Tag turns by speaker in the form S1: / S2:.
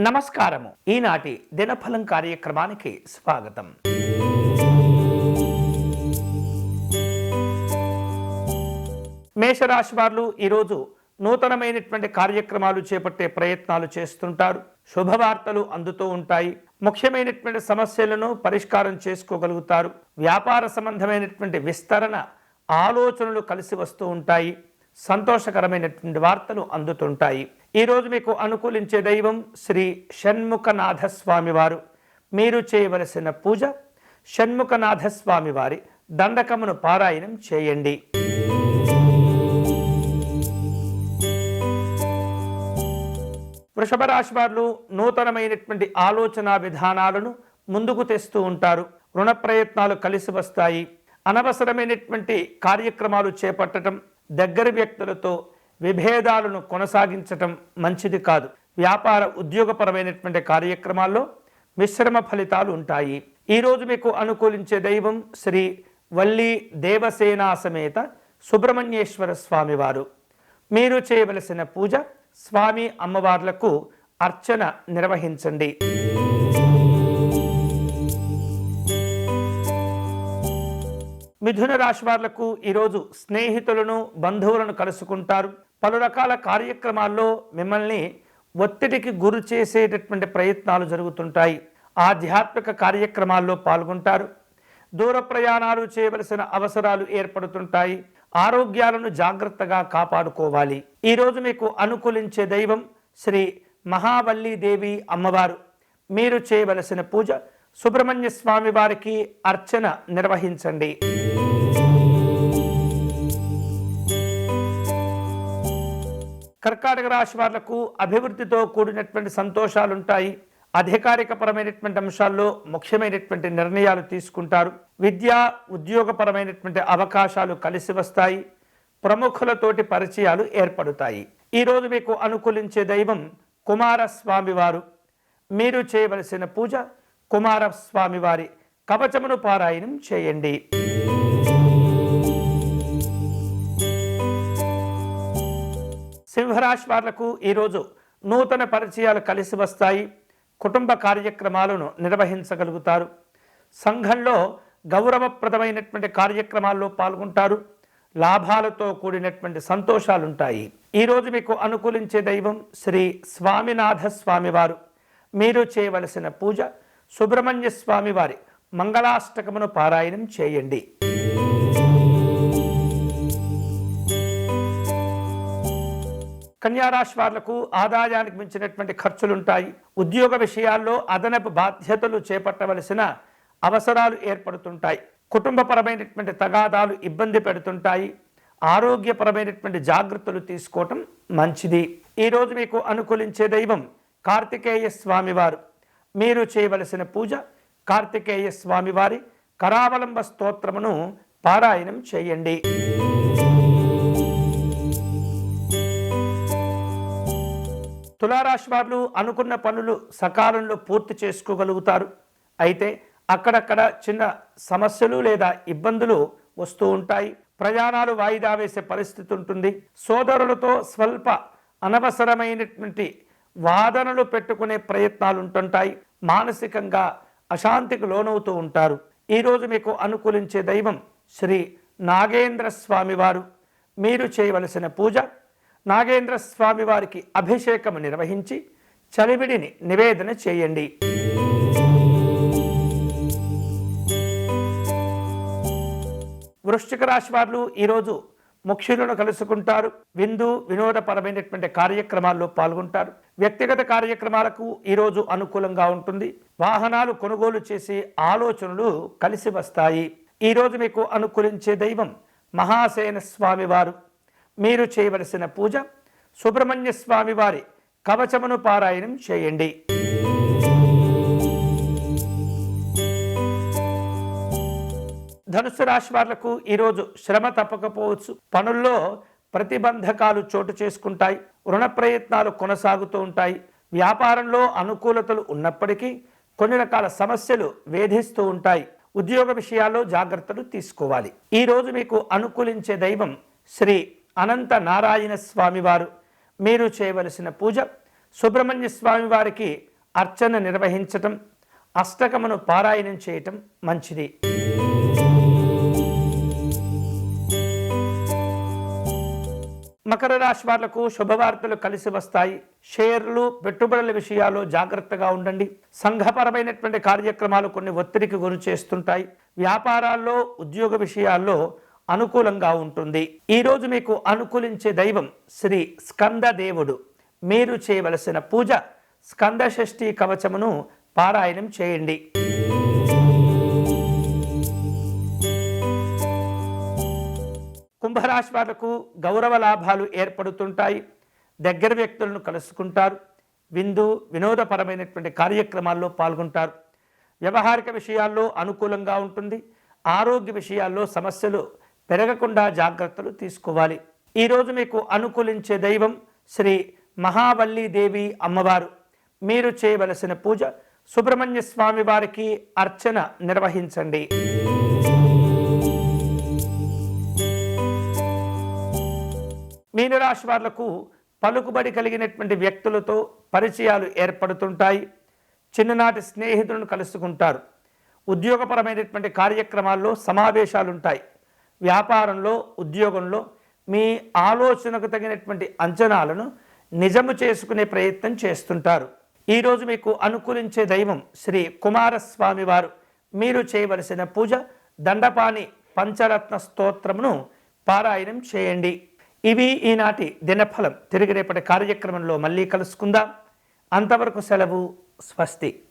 S1: నమస్కారము. ఈనాటి దినఫలం కార్యక్రమానికి స్వాగతం. మేషరాశి వారు ఈరోజు నూతనమైనటువంటి కార్యక్రమాలు చేపట్టే ప్రయత్నాలు చేస్తుంటారు. శుభవార్తలు అందుతూ ఉంటాయి. ముఖ్యమైనటువంటి సమస్యలను పరిష్కారం చేసుకోగలుగుతారు. వ్యాపార సంబంధమైనటువంటి విస్తరణ ఆలోచనలు కలిసి వస్తూ ఉంటాయి. సంతోషకరమైనటువంటి వార్తలు అందుతుంటాయి. ఈరోజు మీకు అనుకూలించే దైవం శ్రీ షణ్ముఖనాథ మీరు చేయవలసిన పూజ షణ్ముఖనాథ దండకమును పారాయణం చేయండి. వృషభ రాశి వారు నూతనమైనటువంటి ఆలోచన విధానాలను ముందుకు తెస్తూ ఉంటారు. రుణ ప్రయత్నాలు కలిసి వస్తాయి. అనవసరమైనటువంటి కార్యక్రమాలు చేపట్టడం దగ్గర వ్యక్తులతో విభేదాలను కొనసాగించటం మంచిది కాదు. వ్యాపార ఉద్యోగపరమైనటువంటి కార్యక్రమాల్లో మిశ్రమ ఫలితాలు ఉంటాయి. ఈరోజు మీకు అనుకూలించే దైవం శ్రీ వల్లి దేవసేనా సమేత సుబ్రహ్మణ్యేశ్వర స్వామివారు. మీరు చేయవలసిన పూజ స్వామి అమ్మవార్లకు అర్చన నిర్వహించండి. మిథున రాశి వాళ్ళకు ఈరోజు స్నేహితులను బంధువులను కలుసుకుంటారు. పలు రకాల కార్యక్రమాల్లో మిమ్మల్ని ఒత్తిడికి గురి చేసేటటువంటి ప్రయత్నాలు జరుగుతుంటాయి. ఆధ్యాత్మిక కార్యక్రమాల్లో పాల్గొంటారు. దూర ప్రయాణాలు చేయవలసిన అవసరాలు ఏర్పడుతుంటాయి. ఆరోగ్యాలను జాగ్రత్తగా కాపాడుకోవాలి. ఈరోజు మీకు అనుకూలించే దైవం శ్రీ మహావల్లి దేవి అమ్మవారు. మీరు చేయవలసిన పూజ సుబ్రహ్మణ్య స్వామి వారికి అర్చన నిర్వహించండి. కర్కాటక రాశి వాళ్ళకు అభివృద్ధితో కూడినటువంటి సంతోషాలుంటాయి. అధికారికపరమైనటువంటి అంశాల్లో ముఖ్యమైనటువంటి నిర్ణయాలు తీసుకుంటారు. విద్య ఉద్యోగపరమైనటువంటి అవకాశాలు కలిసి వస్తాయి. ప్రముఖులతోటి పరిచయాలు ఏర్పడతాయి. ఈరోజు మీకు అనుకూలించే దైవం కుమారస్వామివారు. మీరు చేయవలసిన పూజ కుమారస్వామివారి కవచమును పారాయణం చేయండి. సింహరాశి వాళ్ళకు ఈరోజు నూతన పరిచయాలు కలిసి వస్తాయి. కుటుంబ కార్యక్రమాలను నిర్వహించగలుగుతారు. సంఘంలో గౌరవప్రదమైనటువంటి కార్యక్రమాల్లో పాల్గొంటారు. లాభాలతో కూడినటువంటి సంతోషాలు ఉంటాయి ఈరోజు మీకు అనుకూలించే దైవం శ్రీ స్వామినాథ స్వామివారు మీరు చేయవలసిన పూజ సుబ్రహ్మణ్య స్వామివారి మంగళాష్టకమును పారాయణం చేయండి. కన్యారాశి వాళ్ళకు ఆదాయానికి మించినటువంటి ఖర్చులుంటాయి. ఉద్యోగ విషయాల్లో అదనపు బాధ్యతలు చేపట్టవలసిన అవసరాలు ఏర్పడుతుంటాయి. కుటుంబపరమైనటువంటి తగాదాలు ఇబ్బంది పెడుతుంటాయి. ఆరోగ్యపరమైనటువంటి జాగ్రత్తలు తీసుకోవటం మంచిది. ఈరోజు మీకు అనుకూలించే దైవం కార్తికేయ స్వామివారు. మీరు చేయవలసిన పూజ కార్తికేయ స్వామివారి కరావలంబ స్తోత్రమును పారాయణం చేయండి. తులారాశి వారు అనుకున్న పనులు సకాలంలో పూర్తి చేసుకోగలుగుతారు. అయితే అక్కడక్కడ చిన్న సమస్యలు లేదా ఇబ్బందులు వస్తూ ఉంటాయి. ప్రయాణాలు వాయిదా వేసే పరిస్థితి ఉంటుంది. సోదరులతో స్వల్ప అనవసరమైనటువంటి వాదనలు పెట్టుకునే ప్రయత్నాలు ఉంటుంటాయి. మానసికంగా అశాంతికి లోనవుతూ ఉంటారు. ఈరోజు మీకు అనుకూలించే దైవం శ్రీ నాగేంద్ర స్వామివారు మీరు చేయవలసిన పూజ నాగేంద్ర స్వామి వారికి అభిషేకము నిర్వహించి చలివిడిని నివేదన చేయండి. వృశ్చిక రాశి వారు ఈరోజు ముఖ్యులను కలుసుకుంటారు. విందు వినోదపరమైనటువంటి కార్యక్రమాల్లో పాల్గొంటారు. వ్యక్తిగత కార్యక్రమాలకు ఈరోజు అనుకూలంగా ఉంటుంది. వాహనాలు కొనుగోలు చేసే ఆలోచనలు కలిసి వస్తాయి. ఈరోజు మీకు అనుకూలించే దైవం మహాసేన స్వామివారు మీరు చేయవలసిన పూజ సుబ్రహ్మణ్య స్వామి వారి కవచమును పారాయణం చేయండి. ధనుసు రాశి వాళ్ళకు ఈరోజు శ్రమ తప్పకపోవచ్చు. పనుల్లో ప్రతిబంధకాలు చోటు చేసుకుంటాయి. రుణ ప్రయత్నాలు కొనసాగుతూ ఉంటాయి. వ్యాపారంలో అనుకూలతలు ఉన్నప్పటికీ కొన్ని రకాల సమస్యలు వేధిస్తూ ఉంటాయి. ఉద్యోగ విషయాల్లో జాగ్రత్తలు తీసుకోవాలి. ఈరోజు మీకు అనుకూలించే దైవం శ్రీ అనంత నారాయణ స్వామివారు మీరు చేయవలసిన పూజ సుబ్రహ్మణ్య స్వామివారికి అర్చన నిర్వహించటం అష్టకమును పారాయణం చేయటం మంచిది. మకర రాశి వాళ్ళకు శుభవార్తలు కలిసి వస్తాయి. షేర్లు పెట్టుబడుల విషయాల్లో జాగ్రత్తగా ఉండండి. సంఘపరమైనటువంటి కార్యక్రమాలు కొన్ని ఒత్తిడికి గురి చేస్తుంటాయి. వ్యాపారాల్లో ఉద్యోగ విషయాల్లో అనుకూలంగా ఉంటుంది. ఈరోజు మీకు అనుకూలించే దైవం శ్రీ స్కంద దేవుడు. మీరు చేయవలసిన పూజ స్కంద షష్ఠి కవచమును పారాయణం చేయండి. కుంభరాశి వాళ్ళకు గౌరవ లాభాలు ఏర్పడుతుంటాయి. దగ్గర వ్యక్తులను కలుసుకుంటారు. విందు వినోదపరమైనటువంటి కార్యక్రమాల్లో పాల్గొంటారు. వ్యవహారిక విషయాల్లో అనుకూలంగా ఉంటుంది. ఆరోగ్య విషయాల్లో సమస్యలు పెరగకుండా జాగ్రత్తలు తీసుకోవాలి. ఈరోజు మీకు అనుకూలించే దైవం శ్రీ మహాబల్లి దేవి అమ్మవారు. మీరు చేయవలసిన పూజ సుబ్రహ్మణ్య స్వామి వారికి అర్చన నిర్వహించండి. మీనరాశి వాళ్ళకు పలుకుబడి కలిగినటువంటి వ్యక్తులతో పరిచయాలు ఏర్పడుతుంటాయి. చిన్ననాటి స్నేహితులను కలుసుకుంటారు. ఉద్యోగపరమైనటువంటి కార్యక్రమాల్లో సమావేశాలుంటాయి. వ్యాపారంలో ఉద్యోగంలో మీ ఆలోచనకు తగినటువంటి అంచనాలను నిజము చేసుకునే ప్రయత్నం చేస్తుంటారు. ఈరోజు మీకు అనుకూలించే దైవం శ్రీ కుమారస్వామి వారు. మీరు చేయవలసిన పూజ దండపాణి పంచరత్న స్తోత్రమును పారాయణం చేయండి. ఇవి ఈనాటి దినఫలం. తిరిగి రేపటి కార్యక్రమంలో మళ్ళీ కలుసుకుందాం. అంతవరకు సెలవు స్వస్తి.